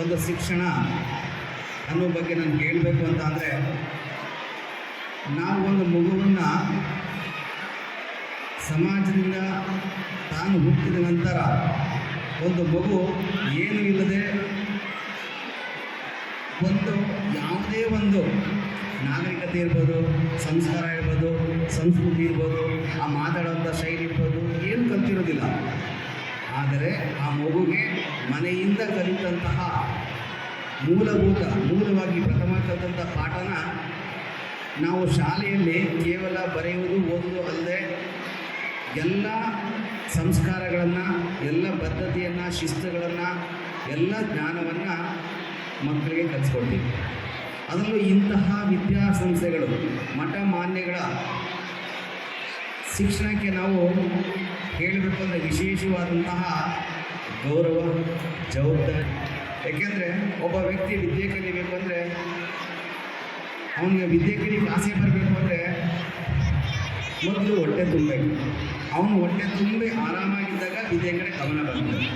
ಒಂದು ಶಿಕ್ಷಣ ಅನ್ನೋ ಬಗ್ಗೆ ನಾನು ಹೇಳಬೇಕು ಅಂತ ಅಂದರೆ, ನಾವು ಒಂದು ಮಗುವನ್ನ ಸಮಾಜದಿಂದ ತಾನು ಹುಟ್ಟಿದ ನಂತರ ಒಂದು ಮಗು ಏನು ಇಲ್ಲದೆ ಒಂದು ಯಾವುದೇ ಒಂದು ನಾಗರಿಕತೆ ಇರ್ಬೋದು, ಸಂಸ್ಕಾರ ಇರ್ಬೋದು, ಸಂಸ್ಕೃತಿ ಇರ್ಬೋದು, ಆ ಮಾತಾಡುವಂಥ ಶೈಲಿ ಇರ್ಬೋದು ಆದರೆ ಆ ಮಗುಗೆ ಮನೆಯಿಂದ ಕಲಿತಂತಹ ಮೂಲಭೂತ, ಮೂಲವಾಗಿ ಪ್ರಥಮ ಕಲಿತಂಥ ಪಾಠನ ನಾವು ಶಾಲೆಯಲ್ಲಿ ಕೇವಲ ಬರೆಯುವುದು, ಓದುವುದು ಅಲ್ಲದೆ ಎಲ್ಲ ಸಂಸ್ಕಾರಗಳನ್ನು, ಎಲ್ಲ ಬದ್ಧತೆಯನ್ನು ಶಿಸ್ತುಗಳನ್ನು, ಎಲ್ಲ ಜ್ಞಾನವನ್ನು ಮಕ್ಕಳಿಗೆ ಕಲಿಸ್ಕೊಡ್ತೀವಿ. ಅದರಲ್ಲೂ ಇಂತಹ ವಿದ್ಯಾಸಂಸ್ಥೆಗಳು, ಮಠ ಮಾನ್ಯಗಳ ಶಿಕ್ಷಣಕ್ಕೆ ನಾವು ಹೇಳಬೇಕು ಅಂದರೆ ವಿಶೇಷವಾದಂತಹ ಗೌರವ, ಜವಾಬ್ದಾರಿ. ಯಾಕೆಂದರೆ ಒಬ್ಬ ವ್ಯಕ್ತಿ ವಿದ್ಯೆ ಕಲಿಬೇಕು ಅಂದರೆ ಅವನಿಗೆ ವಿದ್ಯೆ ಕಲಿಕ್ಕೆ ಆಸೆ ಬರಬೇಕು ಅಂದರೆ ಮೊದಲು ಹೊಟ್ಟೆ ತುಂಬಬೇಕು. ಅವನು ಹೊಟ್ಟೆ ತುಂಬಿ ಆರಾಮಾಗಿದ್ದಾಗ ವಿದ್ಯೆ ಕಡೆ ಗಮನ ಬರ್ತದೆ